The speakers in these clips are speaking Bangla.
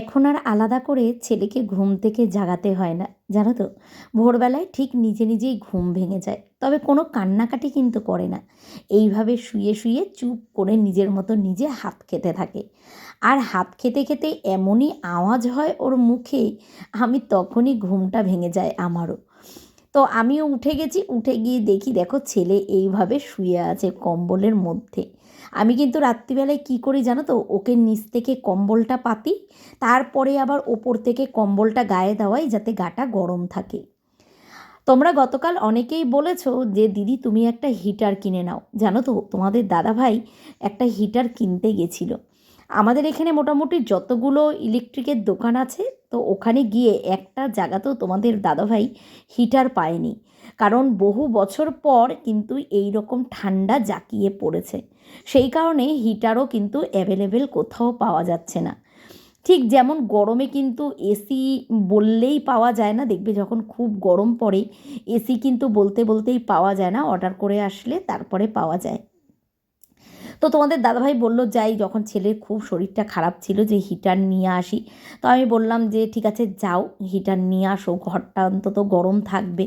এখন আর আলাদা করে ছেলেকে ঘুম থেকে জাগাতে হয় না, জানো তো। ভোরবেলায় ঠিক নিজে নিজেই ঘুম ভেঙে যায়, তবে কোনো কান্নাকাটি কিন্তু করে না। এইভাবে শুয়ে শুয়ে চুপ করে নিজের মতো নিজে হাত খেতে থাকে। আর হাত খেতে খেতে এমনই আওয়াজ হয় ওর মুখে, আমি তখনই ঘুমটা ভেঙে যায় আমারও। তো আমিও উঠে গেছি, উঠে গিয়ে দেখি, দেখো ছেলে এইভাবে শুয়ে আছে কম্বলের মধ্যে। আমি কিন্তু রাত্রিবেলায় কী করি জানো তো? ওকে নিচ থেকে কম্বলটা পাতি, তারপরে আবার ওপর থেকে কম্বলটা গায়ে দেওয়াই যাতে গাটা গরম থাকে। তোমরা গতকাল অনেকেই বলেছ যে, দিদি, তুমি একটা হিটার কিনে নাও। জানো তো, তোমাদের দাদাভাই একটা হিটার কিনতে গেছিল। আমাদের এখানে মোটামুটি যতগুলো ইলেকট্রিকের দোকান আছে, তো ওখানে গিয়ে একটা জায়গাতেও তোমাদের দাদাভাই হিটার পায়নি। কারণ বহু বছর পর কিন্তু এই রকম ঠান্ডা জাঁকিয়ে পড়েছে। সেই কারণে হিটারও কিন্তু অ্যাভেলেবেল কোথাও পাওয়া যাচ্ছে না। ঠিক যেমন গরমে কিন্তু এসি বললেই পাওয়া যায় না, দেখবে যখন খুব গরম পড়ে, এসি কিন্তু বলতে বলতেই পাওয়া যায় না অর্ডার করে আসলে তারপরে পাওয়া যায়। তো তোমাদের দাদাভাই বলল, যাই, যখন ছেলের খুব শরীরটা খারাপ ছিল যে হিটার নিয়ে আসি, তো আমি বললাম যে, ঠিক আছে, যাও, হিটার নিয়ে আসো, ঘরটা অন্তত গরম থাকবে।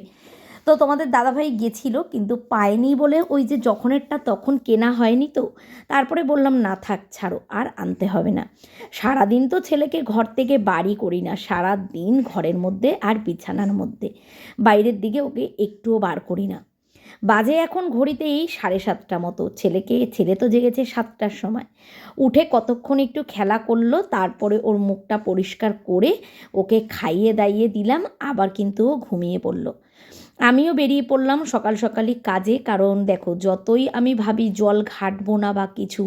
তো তোমাদের দাদাভাই গেছিল, কিন্তু পায়নি বলে ওই যে যখনেরটা তখন কেনা হয়নি তো, তারপরে বললাম, না থাক, ছাড়ো, আর আনতে হবে না। সারাদিন তো ছেলেকে ঘর থেকে বাড়ি করি না সারা দিন ঘরের মধ্যে আর বিছানার মধ্যে। বাইরের দিকে ওকে একটুও বার করি না। বাজে এখন ঘড়িতে এই সাড়ে সাতটা মতো, ছেলেকে, ছেলে তো জেগেছে সাতটার সময়। উঠে কতক্ষণ একটু খেলা করল, তারপরে ওর মুখটা পরিষ্কার করে ওকে খাইয়ে দাইয়ে দিলাম, আবার কিন্তু ও ঘুমিয়ে পড়ল। আমিও বেরিয়ে পড়লাম সকাল সকালই কাজে, কারণ দেখো যতই আমি ভাবি জল ঘাটবো না বা কিছু,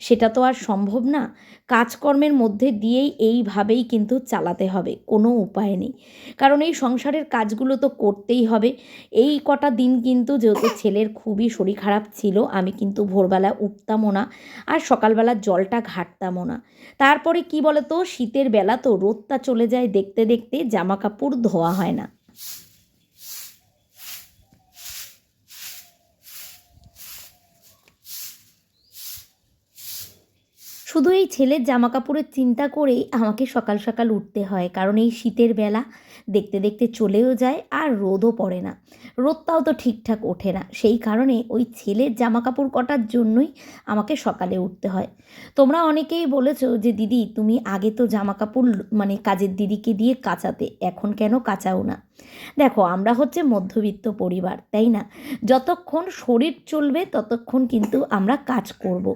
সেটা তো আর সম্ভব না। কাজকর্মের মধ্যে দিয়েই এইভাবেই কিন্তু চালাতে হবে, কোনো উপায় নেই। কারণ এই সংসারের কাজগুলো তো করতেই হবে। এই কটা দিন কিন্তু যেহেতু ছেলের খুবই শরীর খারাপ ছিল, আমি কিন্তু ভোরবেলা উঠতামও না আর সকালবেলা জলটা ঘাটতামও না। তারপরে কি বলতো, শীতের বেলা তো রোদটা চলে যায় দেখতে দেখতে জামা কাপড় ধোয়া হয় না। শুধু এই ছেলের জামা কাপড়ের চিন্তা করেই আমাকে সকাল সকাল উঠতে হয়, কারণ এই শীতের বেলা দেখতে দেখতে চলেও যায় আর রোদও পড়ে না। রোদটাও তো ঠিকঠাক ওঠে না। সেই কারণে ওই ছেলের জামা কাপড় কটার জন্যই আমাকে সকালে উঠতে হয়। তোমরা অনেকেই বলেছ যে, দিদি, তুমি আগে তো জামা কাপড় মানে কাজের দিদিকে দিয়ে কাচাতে, এখন কেন কাচাও না? দেখো, আমরা হচ্ছে মধ্যবিত্ত পরিবার, তাই না? যতক্ষণ শরীর চলবে, ততক্ষণ কিন্তু আমরা কাজ করব।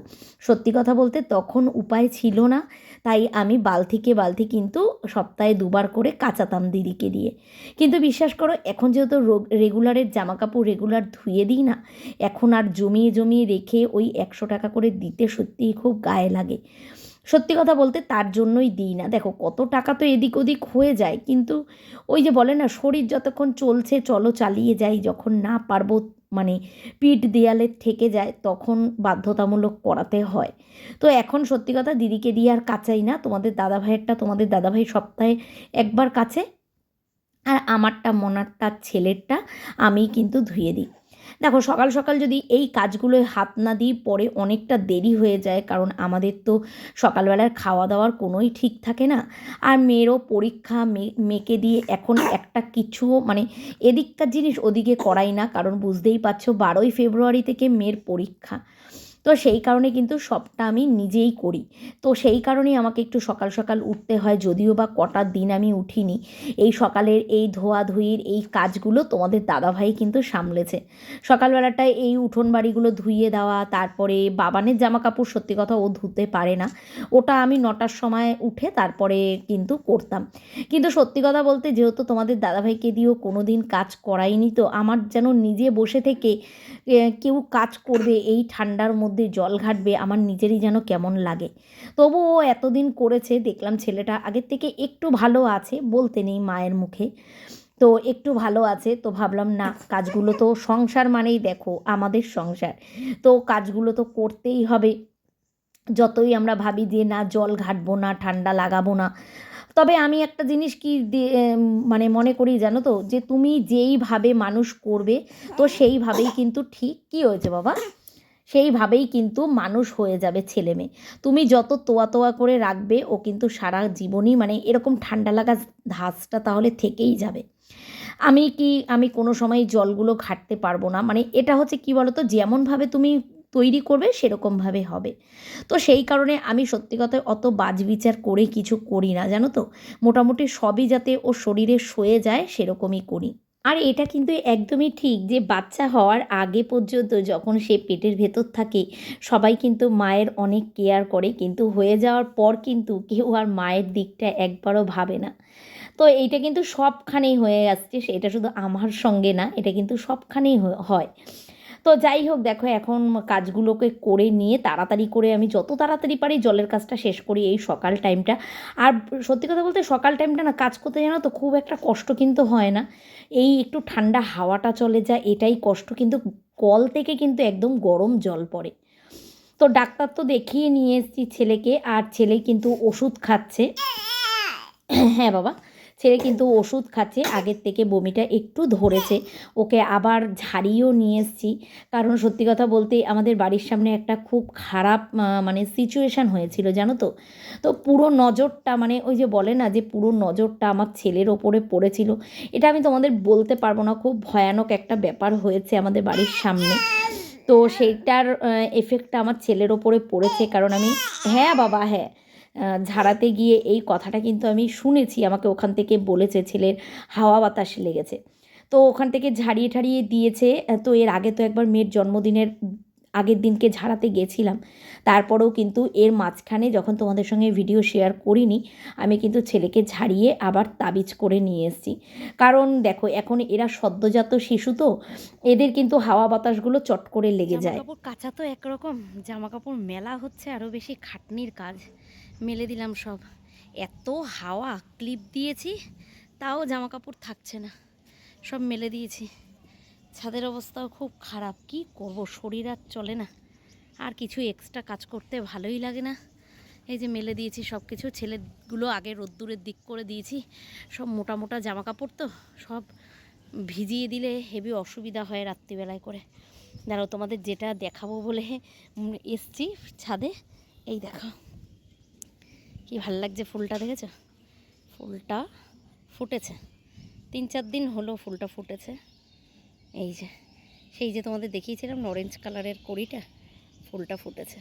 সত্যি কথা বলতে তখন উপায় ছিল না, তাই আমি বালতিকে বালতি কিন্তু সপ্তাহে দুবার করে কাচাতাম দিদিকে দিয়ে। কিন্তু বিশ্বাস করো, এখন যেহেতু রেগুলারের জামা কাপড় রেগুলার ধুয়ে দিই না, এখন আর জমিয়ে জমিয়ে রেখে ওই একশো টাকা করে দিতে সত্যিই খুব গায়ে লাগে। সত্যি কথা বলতে তার জন্যই দিই না। দেখো, কত টাকা তো এদিক ওদিক হয়ে যায়, কিন্তু ওই যে বলে না, শরীর যতক্ষণ চলছে, চলো চালিয়ে যাই, যখন না পারব মানে পিঠ দেয়ালে থেকে যায়, তখন বাধ্যতামূলক করাতে হয়। তো এখন সত্যি কথা দিদিকে দিয়ে আর কাচাই না, তোমাদের দাদাভাইয়েরটা তোমাদের দাদাভাই সপ্তাহে একবার কাছে, আর আমারটা, মনারটা, ছেলেরটা আমি কিন্তু ধুয়ে দিই। দেখো, সকাল সকাল যদি এই কাজগুলো হাত না দিই পরে অনেকটা দেরি হয়ে যায়, কারণ আমাদের তো সকালবেলার খাওয়া দাওয়ার কোনোই ঠিক থাকে না। আর মেয়েরও পরীক্ষা মেয়েকে দিয়ে এখন একটা কিছুও মানে এদিককার জিনিস ওদিকে করাই না, কারণ বুঝতেই পারছ বারোই ফেব্রুয়ারি থেকে মেয়ের পরীক্ষা। তো সেই কারণে কিন্তু সবটা আমি নিজেই করি। তো সেই কারণেই আমাকে একটু সকাল সকাল উঠতে হয়, যদিও বা কটার দিন আমি উঠিনি। এই সকালের এই ধোয়াধুয়ির এই কাজগুলো তোমাদের দাদাভাই কিন্তু সামলেছে। সকালবেলাটায় এই উঠোন বাড়িগুলো ধুইয়ে দেওয়া, তারপরে বাবানের জামা কাপড় সত্যি কথা ও ধুতে পারে না। ওটা আমি নটার সময় উঠে তারপরে কিন্তু করতাম। কিন্তু সত্যি কথা বলতে যেহেতু তোমাদের দাদাভাইকে দিয়েও কোনো দিন কাজ করাইনি, তো আমার যেন নিজে বসে থেকে কেউ কাজ করবে এই ঠান্ডার মধ্যে মধ্যে জল ঘাটবে, আমার নিজেরই যেন কেমন লাগে। তবু ও এতদিন করেছে, দেখলাম ছেলেটা আগের থেকে একটু ভালো আছে বলতে নেই মায়ের মুখে। তো একটু ভালো আছে, তো ভাবলাম, না, কাজগুলো তো সংসার মানেই দেখো, আমাদের সংসার। তো কাজগুলো তো করতেই হবে। যতই আমরা ভাবি যে, না, জল ঘাটবো না, ঠান্ডা লাগাবো না। তবে আমি একটা জিনিস কি মানে মনে করি জানো তো, যে তুমি যেইভাবে মানুষ করবে, তো সেইভাবেই কিন্তু ঠিক। কী হয়েছে বাবা? সেইভাবেই কিন্তু মানুষ হয়ে যাবে ছেলে মেয়ে। তুমি যত তোয়া তোয়া করে রাখবে, ও কিন্তু সারা জীবনই মানে এরকম ঠান্ডা লাগা ধাঁচটা তাহলে থেকেই যাবে। আমি কি, আমি কোনো সময় জলগুলো ঘাটতে পারব না। মানে এটা হচ্ছে কি বলতো, যেমনভাবে তুমি তৈরি করবে, সেরকমভাবে হবে। তো সেই কারণে আমি সত্যি কথায় অত বাজ বিচার করে কিছু করি না, জানো তো? মোটামুটি সবই যাতে ও শরীরে সয়ে যায়, সেরকমই করি। আর এটা কিন্তু একদমই ঠিক যে বাচ্চা হওয়ার আগে পর্যন্ত যখন সে পেটের ভেতর থাকে, সবাই কিন্তু মায়ের অনেক কেয়ার করে, কিন্তু হয়ে যাওয়ার পর কিন্তু কেউ আর মায়ের দিকটা একবারও ভাবে না। তো এইটা কিন্তু সবখানেই হয়ে আসছে সেটা শুধু আমার সঙ্গে না, এটা কিন্তু সবখানেই হয়। তো যাই হোক, দেখো এখন কাজগুলোকে করে নিয়ে তাড়াতাড়ি করে আমি যত তাড়াতাড়ি পারি জলের কাজটা শেষ করি এই সকাল টাইমটা আর সত্যি কথা বলতে সকাল টাইমটা না, কাজ করতে জানো তো খুব একটা কষ্ট কিন্তু হয় না। এই একটু ঠান্ডা হাওয়াটা চলে যায়, এটাই কষ্ট। কিন্তু কল থেকে কিন্তু একদম গরম জল পড়ে। তো ডাক্তার তো দেখিয়ে নিয়ে এসেছি ছেলেকে, আর ছেলে কিন্তু ওষুধ খাচ্ছে। হ্যাঁ বাবা। ছেলে কিন্তু ওষুধ খাচ্ছে। আগের থেকে বমিটা একটু ধরেছে। ওকে আবার ঝাড়িয়েও নিয়ে এসেছি। কারণ সত্যি কথা বলতে আমাদের বাড়ির সামনে একটা খুব খারাপ মানে সিচুয়েশান হয়েছিল, জানো তো? তো পুরো নজরটা মানে ওই যে বলে না যে পুরো নজরটা আমার ছেলের ওপরে পড়েছিল। এটা আমি তোমাদের বলতে পারব না, খুব ভয়ানক একটা ব্যাপার হয়েছে আমাদের বাড়ির সামনে। তো সেইটার এফেক্টটা আমার ছেলের ওপরে পড়েছে। কারণ আমি হ্যাঁ বাবা হ্যাঁ। ঝাড়াতে গিয়ে এই কথাটা কিন্তু আমি শুনেছি। আমাকে ওখান থেকে বলেছে ছেলের হাওয়া বাতাস লেগেছে। তো ওখান থেকে ঝাড়িয়ে ঠাড়িয়ে দিয়েছে। তো এর আগে তো একবার মেয়ের জন্মদিনের আগের দিনকে ঝাড়াতে গেছিলাম। তারপরেও কিন্তু এর মাঝখানে যখন তোমাদের সঙ্গে ভিডিও শেয়ার করিনি, আমি কিন্তু ছেলেকে ঝাড়িয়ে আবার তাবিজ করে নিয়ে এসেছি। কারণ দেখো, এখন এরা সদ্যজাত শিশু তো, এদের কিন্তু হাওয়া বাতাসগুলো চট করে লেগে যায়। কাঁচা তো একরকম। জামা কাপড় মেলা হচ্ছে, আরও বেশি খাটনির কাজ। মেলে দিলাম সব। এত হাওয়া, ক্লিপ দিয়েছি, তাও জামা কাপড় থাকছে না। সব মেলে দিয়েছি। ছাদের অবস্থাও খুব খারাপ, কি করব, শরীর আর চলে না। আর কিছু এক্সট্রা কাজ করতে ভালোই লাগে না। এই যে মেলে দিয়েছি সব কিছু ছেলেগুলো আগে রোদ্দুরের দিক করে দিয়েছি। সব মোটা মোটা জামা কাপড় তো, সব ভিজিয়ে দিলে হেভি অসুবিধা হয় রাত্রিবেলায় করে। দাঁড়াও, তোমাদের যেটা দেখাবো বলে এসছি ছাদে। এই দেখো। কি ভালো লাগছে ফুলটা দেখেছ? ফুলটা ফুটেছে। তিন চার দিন হলো ফুলটা ফুটেছে। এই যে, সেই যে তোমাদের দেখিয়েছিলাম অরেঞ্জ কালারের কড়িটা, ফুলটা ফুটেছে।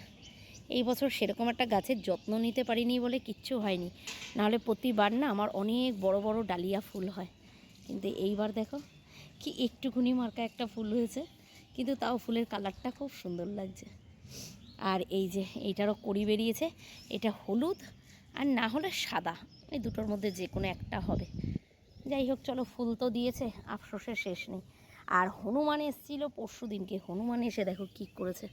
এই বছর সেরকম একটা গাছের যত্ন নিতে পারিনি বলে কিচ্ছু হয়নি। নাহলে প্রতিবার না আমার অনেক বড় বড় ডালিয়া ফুল হয়। কিন্তু এইবার দেখো, কি একটুকুনি মার্কা একটা ফুল হয়েছে, কিন্তু তাও ফুলের কালারটা খুব সুন্দর লাগছে। আর এই যে, এইটারও কড়ি বেরিয়েছে। এটা হলুদ আর না হলে সাদা। এই দুটোর মধ্যে যে কোনো একটা হবে। যাই হোক, চলো, ফুল তো দিয়েছে, আফসোসের শেষ নেই। আর হনুমান এসেছিল পরশু দিনকে। হনুমান এসে দেখো কী করেছে।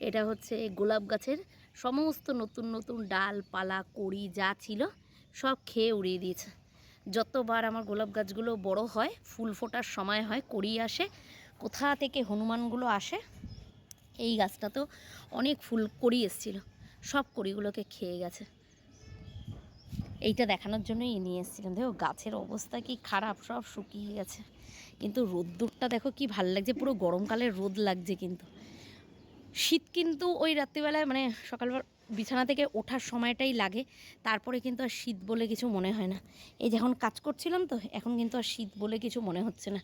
এটা হচ্ছে গোলাপ গাছের সমস্ত নতুন নতুন ডাল পালা কড়ি যা ছিল, সব খেয়ে উড়িয়ে দিয়েছে। যতবার আমার গোলাপ গাছগুলো বড় হয়, ফুল ফোটার সময় হয়, কড়ি আসে, কোথা থেকে হনুমানগুলো আসে, এই গাছটা তো অনেক ফুল কড়ি এসেছিল। সব কড়িগুলোকে খেয়ে গেছে। এইটা দেখানোর জন্যই নিয়ে এসেছিলাম। দেখো, গাছের অবস্থা কি খারাপ, সব শুকিয়ে গেছে। কিন্তু রোদ্দুরটা দেখো কি ভালো লাগছে, পুরো গরমকালের রোদ লাগছে কিন্তু। শীত কিন্তু ওই রাত্রিবেলায় মানে সকালবেলা বিছানা থেকে ওঠার সময়টাই লাগে। তারপরে কিন্তু আর শীত বলে কিছু মনে হয় না। এই যখন কাজ করছিলাম তো, এখন কিন্তু আর শীত বলে কিছু মনে হচ্ছে না।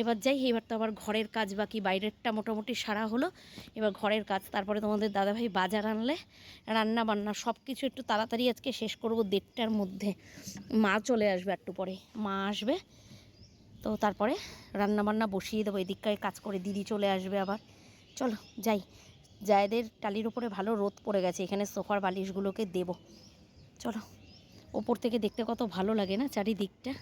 এবার যাই, এবার তো আবার ঘরের কাজ বাকি, বাইরেরটা মোটামুটি সারা হলো। এবার ঘরের কাজ, তারপরে তোমাদের দাদাভাই বাজার আনলে, রান্না বান্না সব কিছু একটু তাড়াতাড়ি আজকে শেষ করব দেড়টার মধ্যে। মা চলে আসবে একটু পরে, মা আসবে, তো তারপরে রান্না বান্না বসিয়ে দেবো এদিককার কাজ করে দিদি চলে আসবে আবার। চলো, যাই। জায়দের টালির উপরে ভালো রোদ পড়ে গেছে, এখানে সোফার বালিশগুলোকে দেবো। চলো, ওপর থেকে দেখতে কত ভালো লাগে না চারিদিকটা।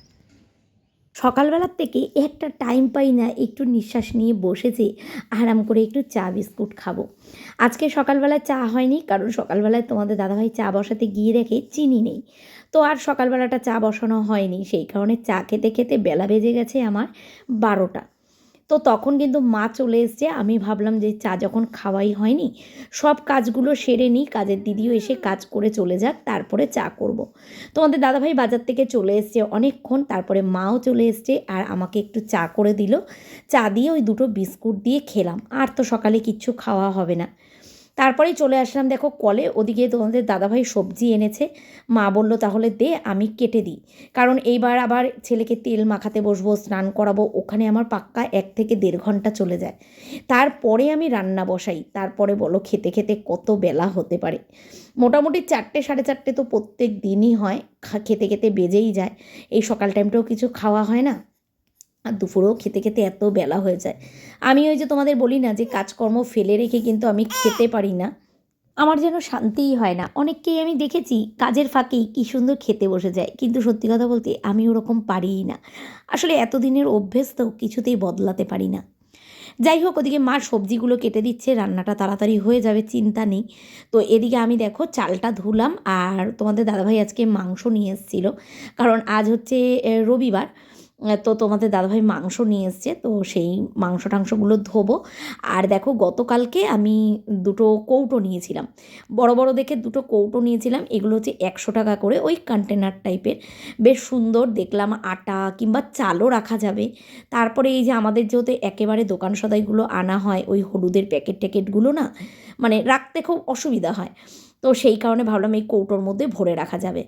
সকালবেলার থেকে একটা টাইম পাই না, একটু নিঃশ্বাস নিয়ে বসেছি আরাম করে একটু চা, বিস্কুট খাব। আজকে সকালবেলায় চা হয়নি, কারণ সকালবেলায় তোমাদের দাদাভাই চা বসাতে গিয়ে রেখে চিনি নেই। তো আর সকালবেলাটা চা বসানো হয়নি, সেই কারণে চা খেতে খেতে বেলা বেজে গেছে আমার বারোটা। তো তখন কিন্তু মা চলে এসছে। আমি ভাবলাম যে চা যখন খাওয়াই হয়নি, সব কাজগুলো সেরে নিই, কাজের দিদিও এসে কাজ করে চলে যাক, তারপরে চা করব। তোমাদের দাদাভাই বাজার থেকে চলে এসছে অনেকক্ষণ, তারপরে মাও চলে এসছে আর আমাকে একটু চা করে দিল। চা দিয়ে ওই দুটো বিস্কুট দিয়ে খেলাম। আর তো সকালে কিচ্ছু খাওয়া হবে না। তারপরেই চলে আসলাম, দেখো, কলে। ওদিকে তোমাদের দাদাভাই সবজি এনেছে। মা বলল, তাহলে দে, আমি কেটে দিই। কারণ এইবার আবার ছেলেকে তেল মাখাতে বসবো, স্নান করাবো, ওখানে আমার পাক্কা এক থেকে দেড় ঘণ্টা চলে যায়। তারপরে আমি রান্না বসাই। তারপরে বলো, খেতে খেতে কত বেলা হতে পারে। মোটামুটি চারটে, সাড়ে চারটে তো প্রত্যেক দিনই হয়। খেতে খেতে বেজেই যায়। এই সকাল টাইমটাও কিছু খাওয়া হয় না? আর দুপুরেও খেতে খেতে এত বেলা হয়ে যায়। আমি ওই যে তোমাদের বলি না যে কাজকর্ম ফেলে রেখে কিন্তু আমি খেতে পারি না। আমার যেন শান্তিই হয় না। অনেককেই আমি দেখেছি কাজের ফাঁকেই কী সুন্দর খেতে বসে যায়। কিন্তু সত্যি কথা বলতে আমি ওরকম পারিই না। আসলে এতদিনের অভ্যেস তো কিছুতেই বদলাতে পারি না। যাই হোক, ওদিকে মা সবজিগুলো কেটে দিচ্ছে, রান্নাটা তাড়াতাড়ি হয়ে যাবে, চিন্তা নেই। তো এদিকে আমি দেখো চালটা ধুলাম আর তোমাদের দাদাভাই আজকে মাংস নিয়ে এসেছিল। কারণ আজ হচ্ছে রবিবার। তো তোমাদের দাদাভাই মাংস নিয়ে এসছে, তো সেই মাংস টাংসগুলো ধোবো। আর দেখো, গতকালকে আমি দুটো কৌটো নিয়েছিলাম। বড় বড় দেখে দুটো কৌটো নিয়েছিলাম, এগুলো হচ্ছে একশো টাকা করে, ওই কন্টেনার টাইপের বেশ সুন্দর, দেখলাম আটা কিংবা চালও রাখা যাবে। তারপরে এই যে আমাদের যেহেতু একেবারে দোকান সদাইগুলো আনা হয়, ওই হলুদের প্যাকেট ট্যাকেটগুলো না মানে রাখতে খুব অসুবিধা হয়। তো সেই কারণে ভাবলাম এই কৌটোর মধ্যে ভরে রাখা যাবে।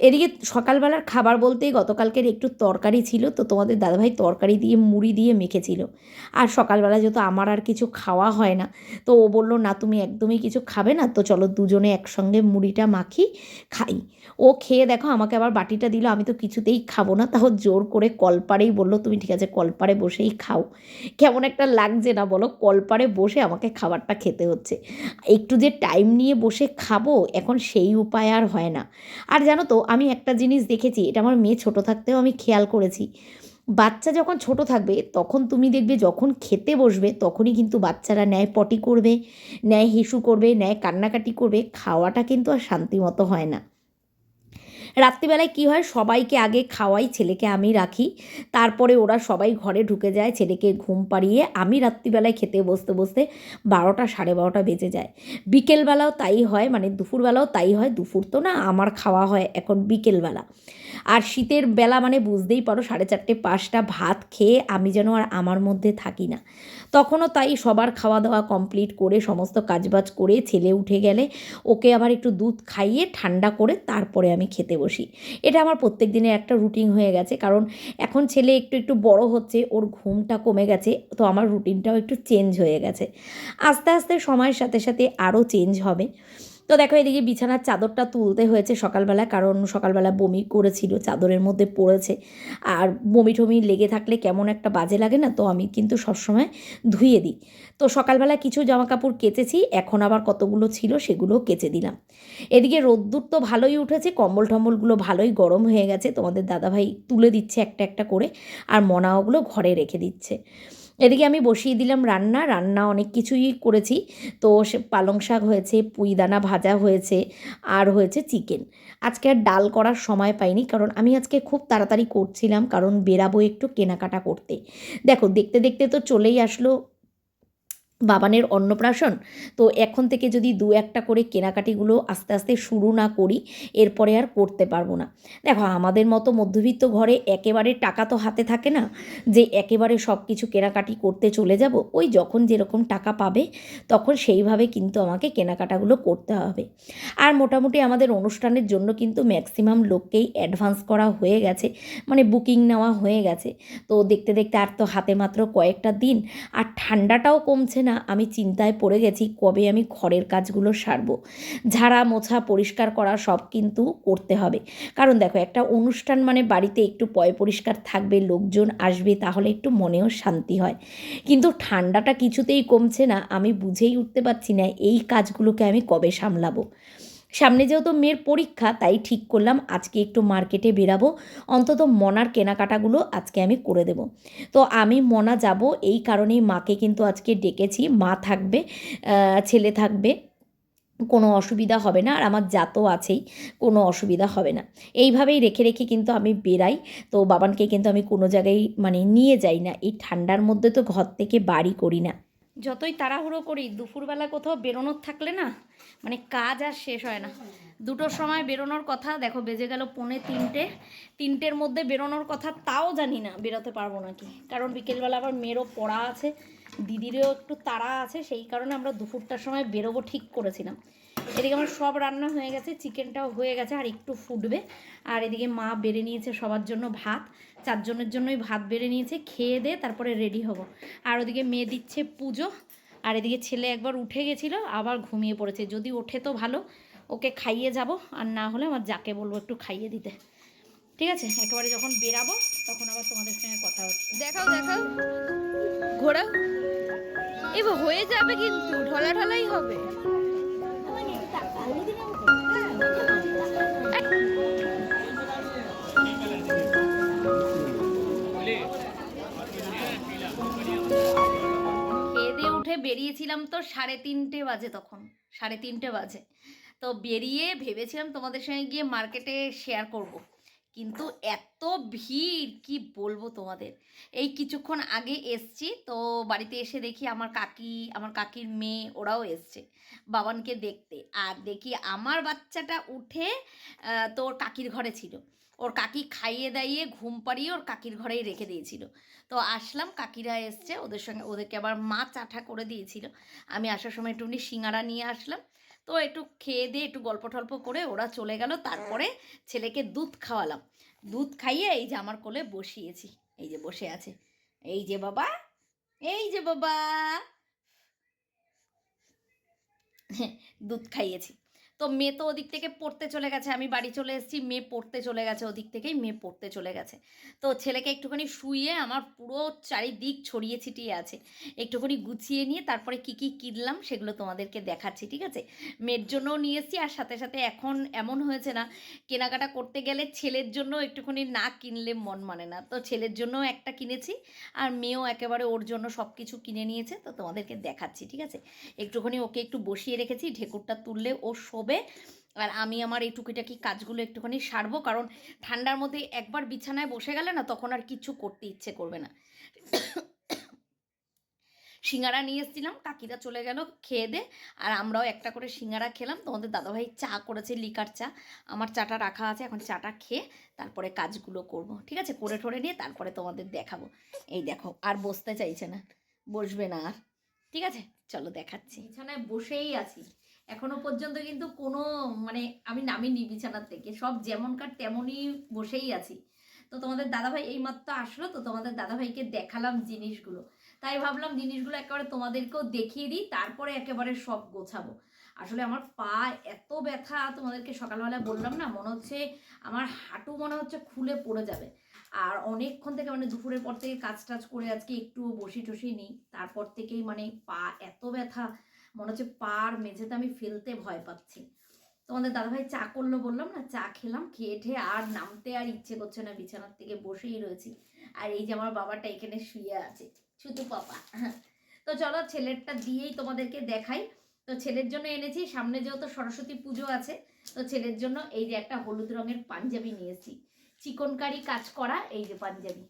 এদিকে সকালবেলার খাবার বলতে গতকালকের একটু তরকারি ছিল, তো তোমাদের দাদাভাই তরকারি দিয়ে মুড়ি দিয়ে মেখেছিল। আর সকালবেলা যেহেতু আমার আর কিছু খাওয়া হয় না, তো ও বলল, না, তুমি একদমই কিছু খাবে না, তো চলো দুজনে একসঙ্গে মুড়িটা মাখি, খাই। ও খেয়ে দেখো আমাকে আবার বাটিটা দিল, আমি তো কিছুতেই খাব না। তাও জোর করে কলপাড়েই বলল, তুমি ঠিক আছে কলপাড়ে বসেই খাও। কেমন একটা লাগছে না বলো কলপাড়ে বসে আমাকে খাবারটা খেতে হচ্ছে। একটু যে টাইম নিয়ে বসে খাব, এখন সেই উপায় আর হয় না। আর জানো তো, আমি একটা জিনিস দেখেছি, এটা আমার মেয়ে ছোট থাকতেও আমি খেয়াল করেছি। বাচ্চা যখন ছোট থাকবে, তখন তুমি দেখবে যখন খেতে বসবে, তখনই কিন্তু বাচ্চারা ন্যায় পটি করবে, ন্যায় হিসু করবে, ন্যায় কান্নাকাটি করবে, খাওয়াটা কিন্তু আর শান্তিমতো হয় না। রাত্রিবেলায় কি হয়? সবাইকে আগে খাওয়াই, ছেলেকে আমি রাখি। তারপরে ওরা সবাই ঘরে ঢুকে যায়, ছেলেকে ঘুম পাড়িয়ে আমি রাত্রিবেলায় খেতে বসতে বসতে বারোটা, সাড়ে বারোটা বেজে যায়। বিকেলবেলাও তাই হয় মানে দুপুরবেলাও তাই হয়, দুপুর তো না, আমার খাওয়া হয় এখন বিকেলবেলা। আর শীতের বেলা মানে বুঝতেই পারো, সাড়ে চারটে পাঁচটা ভাত খেয়ে আমি যেন আর আমার মধ্যে থাকি না। তখনও তাই সবার খাওয়া দাওয়া কমপ্লিট করে, সমস্ত কাজবাজ করে ছেলে উঠে গেলে ওকে আবার একটু দুধ খাইয়ে ঠান্ডা করে তারপরে আমি খেতে বসি। এটা আমার প্রত্যেক দিনের একটা রুটিন হয়ে গেছে, কারণ এখন ছেলে একটু একটু বড় হচ্ছে, ওর ঘুমটা কমে গেছে, তো আমার রুটিনটাও একটু চেঞ্জ হয়ে গেছে। আস্তে আস্তে সময়ের সাথে সাথে আরও চেঞ্জ হবে। তো দেখো, এদিকে বিছানার চাদরটা তুলতে হয়েছে সকালবেলা, কারণ সকালবেলা বমি করেছিল, চাদরের মধ্যে পড়েছে। আর বমি টমি লেগে থাকলে কেমন একটা বাজে লাগে না, তো আমি কিন্তু সবসময় ধুয়ে দিই। তো সকালবেলা কিছু জামা কাপড় কেচেছি, এখন আবার কতগুলো ছিল সেগুলো কেচে দিলাম। এদিকে রোদ্দুর তো ভালোই উঠেছে, কম্বল টম্বলগুলো ভালোই গরম হয়ে গেছে, তোমাদের দাদাভাই তুলে দিচ্ছে একটা একটা করে, আর মনাওগুলো ঘরে রেখে দিচ্ছে। এদিকে আমি বসিয়ে দিলাম রান্না রান্না অনেক কিছুই করেছি। তো সে পালং শাক হয়েছে, পুঁইদানা ভাজা হয়েছে, আর হয়েছে চিকেন। আজকে আর ডাল করার সময় পাইনি, কারণ আমি আজকে খুব তাড়াতাড়ি করছিলাম, কারণ বেরাবো একটু কেনাকাটা করতে। দেখো, দেখতে দেখতে তো চলেই আসলো বাবানের অন্নপ্রাশন। তো এখন থেকে যদি দু একটা করে কেনাকাটিগুলো আস্তে আস্তে শুরু না করি, এরপরে আর করতে পারব না। দেখো, আমাদের মতো মধ্যবিত্ত ঘরে একেবারে টাকা তো হাতে থাকে না, যে একেবারে সব কিছু কেনাকাটি করতে চলে যাব, ওই যখন যেরকম টাকা পাবে, তখন সেইভাবে কিন্তু আমাকে কেনাকাটাগুলো করতে হবে। আর মোটামুটি আমাদের অনুষ্ঠানের জন্য কিন্তু ম্যাক্সিমাম লোককেই অ্যাডভান্স করা হয়ে গেছে মানে বুকিং নেওয়া হয়ে গেছে। তো দেখতে দেখতে আর তো হাতে মাত্র কয়েকটা দিন, আর ঠান্ডাটাও কমছে না, আমি চিন্তায় পড়ে গেছি কবে আমি ঘরের কাজগুলো সারবো। ঝাড়া, মোছা, পরিষ্কার করা সব কিন্তু করতে হবে। কারণ দেখো, একটা অনুষ্ঠান মানে বাড়িতে একটু পয় পরিষ্কার থাকবে, লোকজন আসবে, তাহলে একটু মনেও শান্তি হয়। কিন্তু ঠান্ডাটা কিছুতেই কমছে না, আমি বুঝেই উঠতে পারছি না এই কাজগুলোকে আমি কবে সামলাবো। সামনে যেহেতু মেয়ের পরীক্ষা, তাই ঠিক করলাম আজকে একটু মার্কেটে বেরাবো। অন্তত মনার কেনাকাটাগুলো আজকে আমি করে দেব। তো আমি মনা যাব, এই কারণেই মাকে কিন্তু আজকে ডেকেছি। মা থাকবে ছেলে থাকবে। কোনো অসুবিধা হবে না, আর আমার জাতও আছেই, কোনো অসুবিধা হবে না। এইভাবেই রেখে রেখে কিন্তু আমি বেরাই। তো বাবানকে কিন্তু আমি কোনো জায়গায় মানে নিয়ে যাই না। এই ঠান্ডার মধ্যে তো ঘর থেকে বাড়ি করি না। যতই তাড়াহুড়ো করি, দুপুরবেলা কোথাও বেরোনোর থাকলে না মানে কাজ আর শেষ হয় না। দুটোর সময় বেরোনোর কথা, দেখো বেজে গেল পৌনে তিনটে। তিনটের মধ্যে বেরোনোর কথা তাও জানি না, বেরোতে পারব নাকি। কারণ বিকেলবেলা আবার মেয়েরও পড়া আছে, দিদিরও একটু তাড়া আছে, সেই কারণে আমরা দুপুরটার সময় বেরোবো ঠিক করেছিলাম। এদিকে আমার সব রান্না হয়ে গেছে, চিকেনটাও হয়ে গেছে, আর একটু ফুটবে। আর এদিকে মা বেড়ে নিয়েছে সবার জন্য ভাত, চারজনের জন্যই ভাত বেড়ে নিয়েছে, খেয়ে দে, তারপরে রেডি হব। আর ওদিকে মেয়ে দিচ্ছে পুজো, আর এদিকে ছেলে একবার উঠে গেছিল, আবার ঘুমিয়ে পড়েছে। যদি ওঠে তো ভালো, ওকে খাইয়ে যাব, আর না হলে আমার যাকে বলব একটু খাইয়ে দিতে। ঠিক আছে? একেবারে যখন বেরাবো, তখন আবার তোমাদের সঙ্গে কথা হচ্ছে। দেখাও দেখাও। ঘোরাও। এবার হয়ে যাবে কিন্তু ঢলা ঢলাই হবে। উঠে বেরিয়েছিলাম তো সাড়ে তিনটে বাজে তখন, সাড়ে তিনটে বাজে তো বেরিয়ে ভেবেছিলাম তোমাদের সঙ্গে গিয়ে মার্কেটে শেয়ার করব। কিন্তু এত ভিড় কি বলব তোমাদের? এই কিছুক্ষণ আগে এসছি তো বাড়িতে এসে দেখি আমার কাকি আমার কাকির মেয়ে ওরাও এসছে বাবানকে দেখতে। আর দেখি আমার বাচ্চাটা উঠে আহ, তোর কাকির ঘরে ছিল। ওর কাকি খাইয়ে দাইয়ে ঘুম পাড়িয়ে ওর কাকির ঘরেই রেখে দিয়েছিল। তো আসলাম কাকিরা এসছে ওদের সঙ্গে ওদেরকে আবার মা চাঠা করে দিয়েছিল। আমি আসার সময় একটুখানি সিঙ্গারা নিয়ে আসলাম। তো একটু খেয়ে দিয়ে একটু গল্প টল্প করে ওরা চলে গেল। তারপরে ছেলেকে দুধ খাওয়ালাম। দুধ খাইয়ে এই যে আমার কোলে বসিয়েছি। এই যে বসে আছে। এই যে বাবা, এই যে বাবা। দুধ খাইয়েছি। তো মেয়ে তো ওদিক থেকে পড়তে চলে গেছে। আমি বাড়ি চলে এসেছি, মেয়ে পড়তে চলে গেছে ওদিক থেকেই, মেয়ে পড়তে চলে গেছে। তো ছেলেকে একটুখানি শুয়ে আমার পুরো চারিদিক ছড়িয়ে ছিটিয়ে আছে। একটুখানি গুছিয়ে নিয়ে তারপরে কি কি কিনলাম সেগুলো তোমাদেরকে দেখাচ্ছি, ঠিক আছে? মেয়ের জন্যও নিয়ে এসেছি আর সাথে সাথে এখন এমন হয়েছে না, কেনাকাটা করতে গেলে ছেলের জন্য একটুখানি না কিনলে মন মানে না। তো ছেলের জন্যও একটা কিনেছি আর মেয়েও একেবারে ওর জন্য সব কিছু কিনে নিয়েছে। তো তোমাদেরকে দেখাচ্ছি, ঠিক আছে? একটুখানি ওকে একটু বসিয়ে রেখেছি, ঢেকুরটা তুললে ও শোবে আর আমি আমার এই টুকিটাকি কাজগুলো একটুখানি সারবো, কারণ ঠান্ডার মধ্যে একবার বিছানায় বসে গেলে না তখন আর কিছু করতে ইচ্ছে করবে না। সিঙ্গারা নিয়ে এসেছিলাম, কাকিরা চলে গেল খেয়ে দে। আর আমরাও একটা করে সিঙ্গারা খেলাম। তোমাদের দাদাভাই চা করেছে, লিকার চা। আমার চাটা রাখা আছে, এখন চাটা খেয়ে তারপরে কাজগুলো করব। ঠিক আছে? করে ঠরে নিয়ে তারপরে তোমাদের দেখাবো। এই দেখো, আর বসতে চাইছে না, বসবে না আর। ঠিক আছে? চলো দেখাচ্ছি। বিছানায় বসেই আছি। এখনও পর্যন্ত কিন্তু কোনো মানে আমি নামিনি বিছানার থেকে। সব যেমনকার তেমনই বসেই আছি। তো তোমাদের দাদাভাই এইমাত্র আসলো, তো তোমাদের দাদাভাইকে দেখালাম জিনিসগুলো। তাই ভাবলাম জিনিসগুলো একেবারে তোমাদেরকেও দেখিয়ে দিই, তারপরে একেবারে সব গোছাবো। আসলে আমার পা এত ব্যথা, তোমাদেরকে সকালবেলা বললাম না, মনে হচ্ছে আমার হাঁটু মনে হচ্ছে খুলে পড়ে যাবে। আর অনেকক্ষণ থেকে মানে দুপুরের পর থেকে কাজ টাজ করে আজকে একটু বসি টসি নিই, তারপর থেকেই মানে পা এত ব্যথা। মনে হচ্ছে পার মেঝেতে আমি ফেলতে ভয় পাচ্ছি। তোমাদের দাদাভাই চা করল বললাম না, চা খেলাম, খেয়ে ঠেয়ে আর নামতে আর ইচ্ছে করছে না, বিছানার থেকে বসেই রয়েছি। আর এই যে আমার বাবাটা এখানে শুয়ে আছে, শুধু পাপা। তো চলো ছেলেরটা দিয়েই তোমাদেরকে দেখাই। তো ছেলের জন্য এনেছি, সামনে যেহেতু সরস্বতী পুজো আছে, তো ছেলের জন্য এই যে একটা হলুদ রঙের পাঞ্জাবি নিয়েছি চিকনকারি কাজ করা, এই যে পাঞ্জাবি।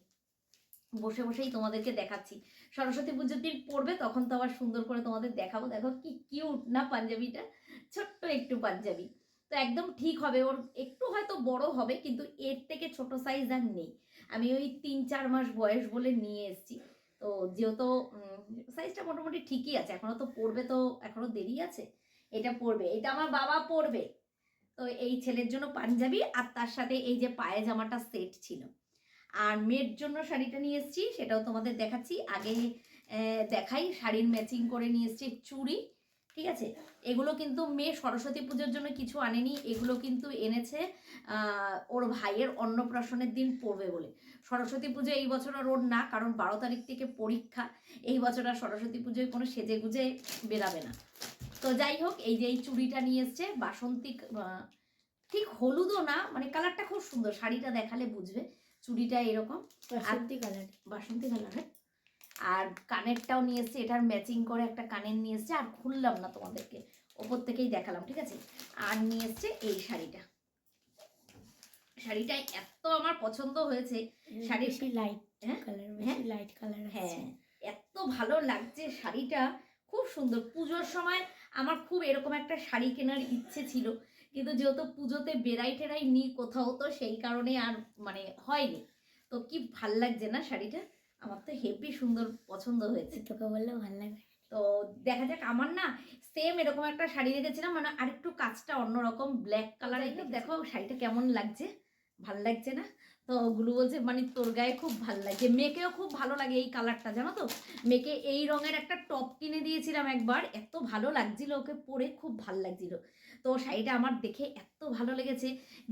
বসে বসেই তোমাদেরকে দেখাচ্ছি। সরস্বতী পুজোর দিন পড়বে, তখন তো আবার সুন্দর করে তোমাদের দেখাবো। দেখো কি কিউট না পাঞ্জাবিটা? ছোট্ট একটু পাঞ্জাবি। তো একদম ঠিক হবে, ওর একটু হয়তো বড় হবে, কিন্তু এর থেকে ছোট সাইজ আর নেই। আমি ওই তিন চার মাস বয়স বলে নিয়ে এসেছি। তো যেহেতু সাইজটা মোটামুটি ঠিকই আছে, এখনও তো পড়বে তো, এখনও দেরি আছে। এটা পড়বে, এটা আমার বাবা পড়বে। তো এই ছেলের জন্য পাঞ্জাবি, আর তার সাথে এই যে পায়ে জামাটা সেট ছিল। আর মেয়ের জন্য শাড়িটা নিয়ে এসেছি, সেটাও তোমাদের দেখাচ্ছি। আগে দেখাই, শাড়ির ম্যাচিং করে নিয়ে এসেছি চুড়ি, ঠিক আছে? এগুলো কিন্তু মেয়ে সরস্বতী পুজোর জন্য কিছু আনেনি, এগুলো কিন্তু এনেছে ওর ভাইয়ের অন্নপ্রাশনের দিন পড়বে বলে। সরস্বতী পুজো এই বছর আর ওর না, কারণ বারো তারিখ থেকে পরীক্ষা, এই বছর আর সরস্বতী পুজোয় কোনো সেজে গুজে বেরাবে না। তো যাই হোক, এই যে এই চুড়িটা নিয়ে এসছে, বাসন্তী ঠিক হলুদও না মানে কালারটা খুব সুন্দর, শাড়িটা দেখালে বুঝবে। চুড়িটা এরকম। বাসন্তী কালার বাসন্তী কালারের আর কানেরটাও নিয়ে এসছে এটার ম্যাচিং করে একটা কানের নিয়ে এসছে আর খুললাম না তোমাদেরকে ওপর থেকেই দেখালাম ঠিক আছে? আর নিয়ে এসছে এই শাড়িটা। শাড়িটা এত আমার পছন্দ হয়েছে শাড়ি বেশি লাইট হ্যাঁ? কালার হ্যাঁ? লাইট কালার হ্যাঁ এত ভালো লাগছে শাড়িটা খুব সুন্দর। পুজোর সময় আমার খুব এরকম একটা শাড়ি কেনার ইচ্ছে ছিল কিন্তু যেহেতু পুজোতে বেড়াই টেরাই নি কোথাও তো সেই কারণে আর মানে হয়নি। তো কি ভালো লাগছে না শাড়িটা? আমার তো হেভি সুন্দর পছন্দ হয়েছে। তোকে বললে ভালো লাগবে। তো দেখা যাক আমার না সেম এরকম একটা শাড়ি রেখেছিলাম মানে আরেকটু কাজটা অন্যরকম ব্ল্যাক কালারের দেখো শাড়িটা কেমন লাগছে? ভালো লাগছে না? তো ওগুলো বলছে মানে তোর গায়ে খুব ভালো লাগছে মেয়েকেও খুব ভালো লাগে এই কালারটা জানো তো? মেয়েকে এই রঙের একটা টপ কিনে দিয়েছিলাম একবার এত ভালো লাগছিল ওকে পরে খুব ভালো লাগছিল। তো শাড়িটা আমার দেখে এত ভালো লেগেছে।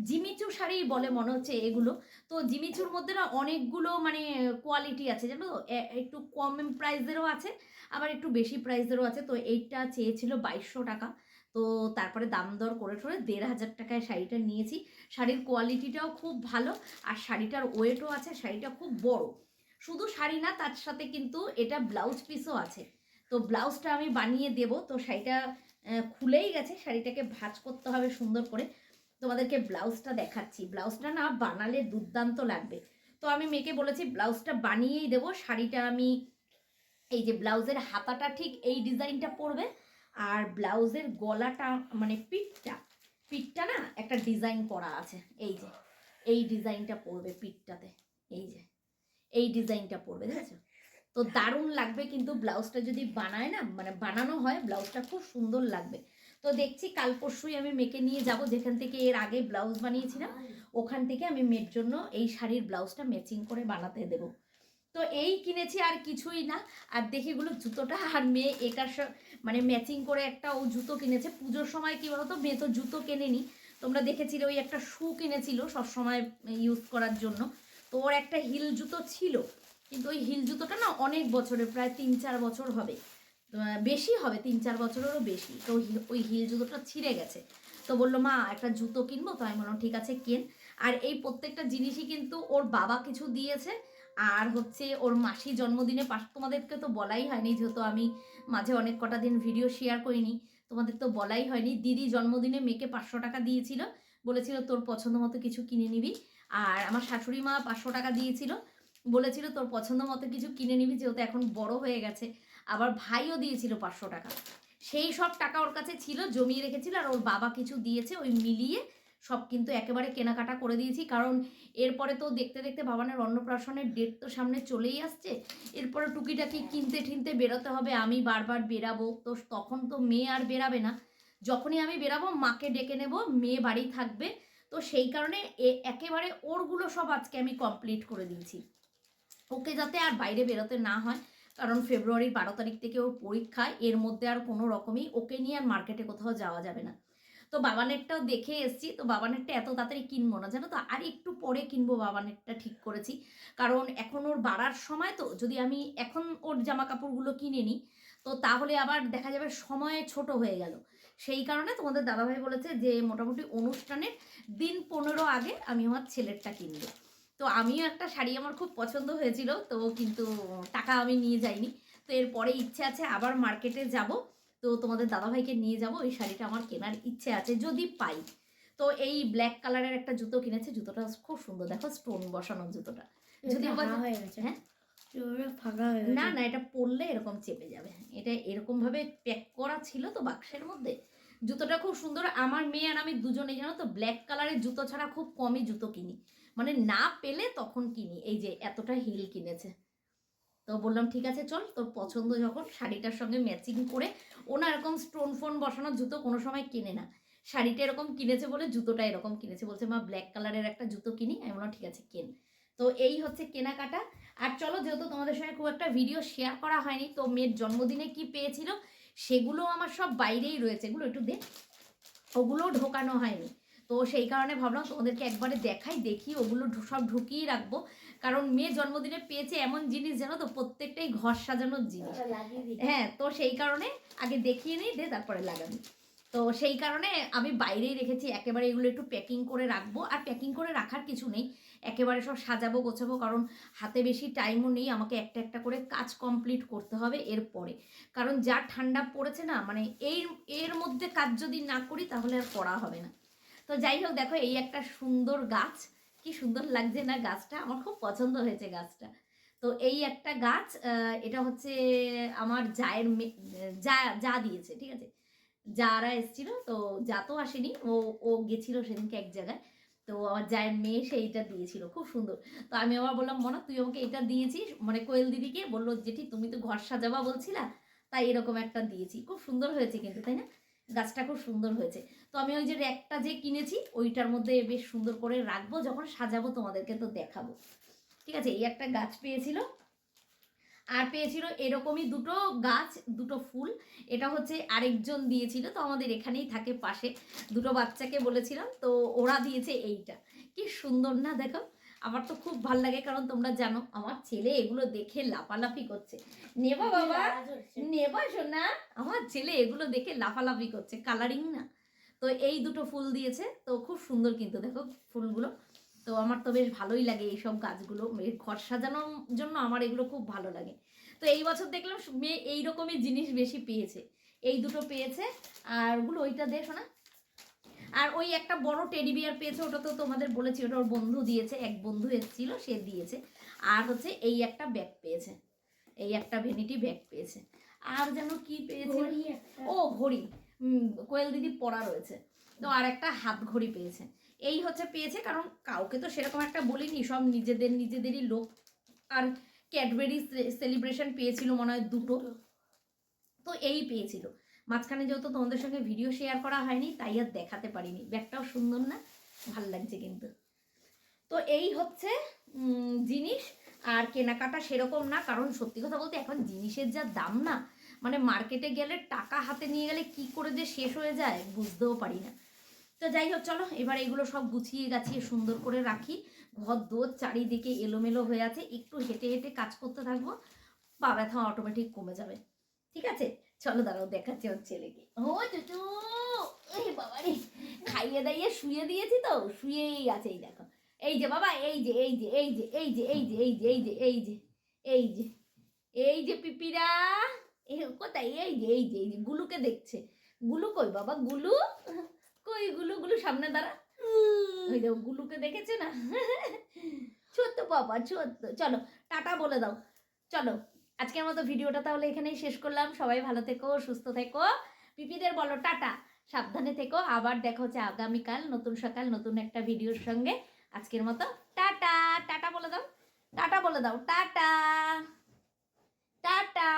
জিমিচু শাড়ি বলে মনে হচ্ছে এগুলো। তো জিমিচুর মধ্যে না অনেকগুলো মানে কোয়ালিটি আছে, জানো? একটু কম প্রাইসেরও আছে, আবার একটু বেশি প্রাইসেরও আছে। তো এইটা চেয়েছিল বাইশশো টাকা। তো তারপরে দাম দর করে ঠরে দেড় হাজার টাকায় শাড়িটা নিয়েছি। শাড়ির কোয়ালিটিটাও খুব ভালো, আর শাড়িটার ওয়েটও আছে, শাড়িটা খুব বড়। শুধু শাড়ি না, তার সাথে কিন্তু এটা ব্লাউজ পিসও আছে। তো ব্লাউজটা আমি বানিয়ে দেব। তো শাড়িটা খুলেই গেছে। শাড়িটাকে ভাঁজ করতে হবে সুন্দর করে। তোমাদেরকে ব্লাউজটা দেখাচ্ছি। ব্লাউজটা না বানালে দুর্দান্ত লাগবে। তো আমি মেয়েকে বলেছি, ব্লাউজটা বানিয়েই দেবো। শাড়িটা আমি এই যে ব্লাউজের হাতাটা ঠিক এই ডিজাইনটা পড়বে আর ব্লাউজের গলাটা মানে পিঠটা পিঠটা না একটা ডিজাইন করা আছে। এই যে, এই ডিজাইনটা পড়বে পিঠটাতে। এই যে, এই ডিজাইনটা পড়বে দেখেছ তো দারুণ লাগবে কিন্তু ব্লাউজটা যদি বানায় না মানে বানানো হয়, ব্লাউজটা খুব সুন্দর লাগবে। তো দেখছি কাল পরশুই আমি মেয়েকে নিয়ে যাব, যেখান থেকে এর আগে ব্লাউজ বানিয়েছিলাম, ওখান থেকে আমি মেয়ের জন্য এই শাড়ির ব্লাউজটা ম্যাচিং করে বানাতে দেবো। তো এই কিনেছি আর কিছুই না, আর দেখি এগুলো জুতোটা, আর মেয়ে এটার সা- মানে ম্যাচিং করে একটা ও জুতো কিনেছে। পুজোর সময় কী বলতো, মেয়ে তো জুতো কেনেনি। তোমরা দেখেছিলে ওই একটা শু কিনেছিল সবসময় ইউজ করার জন্য। তো ওর একটা হিল জুতো ছিল। কিন্তু ওই হিল জুতোটা না অনেক বছরের প্রায় তিন চার বছর হবে। বেশি হবে, তিন চার বছরেরও বেশি। তো ওই- হিল জুতোটা ছিঁড়ে গেছে। তো বলল, মা, একটা জুতো কিনবো? তো আমি বললাম, ঠিক আছে, কেন? আর এই প্রত্যেকটা জিনিসই কিন্তু ওর বাবা কিছু দিয়েছে। আর হচ্ছে ওর মাসি জন্মদিনে পাশ, তোমাদেরকে তো বলাই হয়নি, যেহেতু আমি মাঝে অনেক কটা দিন ভিডিও শেয়ার করিনি। তোমাদের তো বলাই হয়নি। দিদি জন্মদিনে মেয়েকে পাঁচশো টাকা দিয়েছিল। বলেছিল, তোর পছন্দ মতো কিছু কিনে নিবি। আর আমার শাশুড়ি মা পাঁচশো টাকা দিয়েছিল। বলেছিল, তোর পছন্দ মতো কিছু কিনে নিবি, যেহেতু এখন বড় হয়ে গেছে। আবার ভাইও দিয়েছিল পাঁচশো টাকা। সেই সব টাকা ওর কাছে ছিল, জমিয়ে রেখেছিল, আর ওর বাবা কিছু দিয়েছে, ওই মিলিয়ে সব কিন্তু একেবারে কেনাকাটা করে দিয়েছি। কারণ এরপরে তো দেখতে দেখতে বাবানের অন্নপ্রাশনের ডেট তো সামনে চলেই আসছে। এরপরে টুকিটাকি কিনতে ঠিনতে বেরোতে হবে, আমি বারবার বেরাবো, তো তখন তো মেয়ে আর বেরাবে না। যখনই আমি বেরাবো, মাকে ডেকে নেব, মেয়ে বাড়ি থাকবে। তো সেই কারণে একেবারে ওরগুলো সব আজকে আমি কমপ্লিট করে দিয়েছি। ওকে যাতে আর বাইরে বেরোতে না হয়, কারণ ফেব্রুয়ারির বারো তারিখ থেকে ওর পরীক্ষা, এর মধ্যে আর কোনো রকমই ওকে নিয়ে আর মার্কেটে কোথাও যাওয়া যাবে না। তো বাবানেরটাও দেখে এসছি, তো বাবানেরটা এত তাড়াতাড়ি কিনবো না, জানো তো? আর একটু পরে কিনবো বাবানেরটা ঠিক করেছি। কারণ এখন ওর বাড়ার সময় তো, যদি আমি এখন ওর জামা কাপড়গুলো কিনে নিই, তো তাহলে আবার দেখা যাবে সময় ছোট হয়ে গেল। সেই কারণে তোমাদের দাদাভাই বলেছে যে, মোটামুটি অনুষ্ঠানের দিন পনেরো আগে আমি আমার ছেলেরটা কিনবো। তো আমিও একটা শাড়ি আমার খুব পছন্দ হয়েছিল তো কিন্তু টাকা আমি নিয়ে যাইনি। তো এরপরে ইচ্ছে আছে আবার মার্কেটে যাব তো তোমাদের দাদাভাইকে নিয়ে যাব ওই শাড়িটা আমার কেনার ইচ্ছে আছে যদি পাই। তো এই ব্ল্যাক কালারের একটা জুতো কিনেছে জুতোটা খুব সুন্দর দেখো স্টোন বসানো জুতোটা। যদি হয়ে গেছে? না না এটা পরলে এরকম চেপে যাবে। এটা এরকম ভাবে প্যাক করা ছিল তো বাক্সের মধ্যে। জুতোটা খুব সুন্দর আমার মেয়ে আর আমি দুজনেই জানো তো ব্ল্যাক কালারের জুতো ছাড়া খুব কমই জুতো কিনি। মানে না পেলে তখন কিনি। এই যে এতটা হিল কিনেছে। তো বললাম, ঠিক আছে, চল, তোর পছন্দ যখন শাড়িটার সঙ্গে ম্যাচিং করে। ও না এরকম স্টোন ফোন বসানোর জুতো কোনো সময় কিনে না। শাড়িটা এরকম কিনেছে বলে জুতোটা এরকম কিনেছে। বলছে, মা ব্ল্যাক কালারের একটা জুতো কিনি। আমি বললাম, ঠিক আছে, কেন। তো এই হচ্ছে কেনাকাটা। আর চলো, যেহেতু তোমাদের সঙ্গে খুব একটা ভিডিও শেয়ার করা হয়নি, তো মেয়ের জন্মদিনে কি পেয়েছিল, সেগুলো আমার সব বাইরেই রয়েছে। এগুলো একটু দে। ওগুলো ঢোকানো হয়নি। তো সেই কারণে ভাবলাম তোমাদেরকে একবারে দেখাই দেখি ওগুলো সব ঢুকিয়ে রাখব। কারণ মেয়ে জন্মদিনে পেয়েছে এমন জিনিস জানো তো প্রত্যেকটাই ঘর সাজানোর জিনিস। হ্যাঁ তো সেই কারণে আগে দেখিয়ে নিই দে তারপরে লাগাবি। তো সেই কারণে আমি বাইরেই রেখেছি একেবারে এগুলো একটু প্যাকিং করে রাখব। আর প্যাকিং করে রাখার কিছু নেই একেবারে সব সাজাবো গোছাবো কারণ হাতে বেশি টাইমও নেই আমাকে একটা একটা করে কাজ কমপ্লিট করতে হবে এরপরে। কারণ যা ঠান্ডা পড়েছে না মানে এই এর মধ্যে কাজ যদি না করি তাহলে আর করা হবে না। তো যাই হোক, দেখো এই একটা সুন্দর গাছ। কি সুন্দর লাগছে না গাছটা? আমার খুব পছন্দ হয়েছে গাছটা। তো এই একটা গাছ এটা হচ্ছে আমার জায়ের যা যা দিয়েছে, ঠিক আছে? যারা এসেছিল, তো যা তো আসেনি, ও ও গেছিল সেদিনকে এক জায়গায়। তো আমার জায়ের মেয়ে সেইটা দিয়েছিল, খুব সুন্দর। তো আমি আবার বললাম, মনে, তুই আমাকে এটা দিয়েছিস? মানে কোয়েল দিদিকে বলল, জেঠি, তুমি তো ঘর সাজাবা বলছিলা, তাই এরকম একটা দিয়েছি। খুব সুন্দর হয়েছে কিন্তু, তাই না? গাছটা খুব সুন্দর হয়েছে। তো আমি ওই যে র্যাকটা যে কিনেছি, ওইটার মধ্যে বেশ সুন্দর করে রাখব, যখন সাজাবো তোমাদেরকে তো দেখাবো। ঠিক আছে, এই একটা গাছ পেয়েছিল। আর পেয়েছিল এরকমই দুটো গাছ, দুটো ফুল। এটা হচ্ছে আরেকজন দিয়েছিল, তো আমাদের এখানেই থাকে পাশে। দুটো বাচ্চাকে বলেছিলাম, তো ওরা দিয়েছে এইটা। কি সুন্দর না দেখো আমার তো খুব ভালো লাগে কারণ তোমরা জানো আমার ছেলে এগুলো দেখে লাফালাফি করছে। নেবা বাবা নেবা শোনা আমার ছেলে এগুলো দেখে লাফালাফি করছে কালারিং না। তো এই দুটো ফুল দিয়েছে তো খুব সুন্দর কিন্তু দেখো ফুলগুলো। তো আমার তো বেশ ভালোই লাগে এইসব গাছগুলো ঘর সাজানোর জন্য আমার এগুলো খুব ভালো লাগে। তো এই বছর দেখলাম মেয়ে এইরকমই জিনিস বেশি পেয়েছে। এই দুটো পেয়েছে আর ওগুলো ওইটা দেখো শোনা আর ওই একটা বড় টেডি বিয়ার পেয়েছে ওটা তো তোমাদের বলেছি ওটা ওর বন্ধু দিয়েছে এক বন্ধু এসেছিল সে দিয়েছে। আর হচ্ছে এই একটা ব্যাগ পেয়েছে এই একটা ভেনিটি ব্যাগ পেয়েছে। আর যেন কি পেয়েছে? ও ঘড়ি। কোয়েল দিদি পড়া রয়েছে। তো আর একটা হাত ঘড়ি পেয়েছে। এই হচ্ছে পেয়েছে কারণ কাউকে তো সেরকম একটা বলিনি সব নিজেদের নিজেদেরই লোক। আর ক্যাডবেরি সেলিব্রেশন পেয়েছিল মনে হয় দুটো। তো এই পেয়েছিল। মাঝখানে যেহেতু তোমাদের সঙ্গে ভিডিও শেয়ার করা হয়নি, তাই আর দেখাতে পারিনি। ব্যাগটাও সুন্দর না, ভালো লাগছে কিন্তু। তো এই হচ্ছে জিনিস। আর কেনাকাটা সেরকম না, কারণ সত্যি কথা বলতে এখন জিনিসের যা দাম না মানে মার্কেটে গেলে টাকা হাতে নিয়ে গেলে কি করে যে শেষ হয়ে যায়, বুঝতেও পারি না। তো যাই হোক, চলো, এবার এগুলো সব গুছিয়ে গাছিয়ে সুন্দর করে রাখি। ঘর দোর চারিদিকে এলোমেলো হয়ে আছে, একটু হেঁটে হেঁটে কাজ করতে থাকব, পা ব্যথা অটোমেটিক কমে যাবে। ঠিক আছে? চলো দাঁড়াও দেখাচ্ছি ওর ছেলেকে ও চুচু এই বাবা রে খাইয়ে দাইয়ে শুয়ে দিয়েছি তো শুয়েই আছে এই দেখো এই যে বাবা এই যে এই যে এই যে এই যে এই যে এই যে এই যে এই যে এই যে এই যে পিপিরা কোথায় এই যে এই যে এই যে গুলুকে দেখছে গুলু কই বাবা গুলু কই গুলু গুলু সামনে দাঁড়া ওই দেখো গুলুকে দেখেছে না ছোট্ট বাবা ছোট্ট চলো টাটা বলে দাও চলো আজকের মতো ভিডিওটা তাহলে এখানেই শেষ করলাম। সবাই ভালো থেকো, সুস্থ থেকো। পিপিদের বলো, টাটা। সাবধানে থেকো। আবার দেখো হচ্ছে আগামীকাল নতুন সকাল, নতুন একটা ভিডিওর সঙ্গে। আজকের মতো টাটা। টাটা বলে দাও। টাটা বলে দাও। টাটা। টাটা।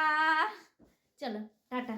চলো, টাটা।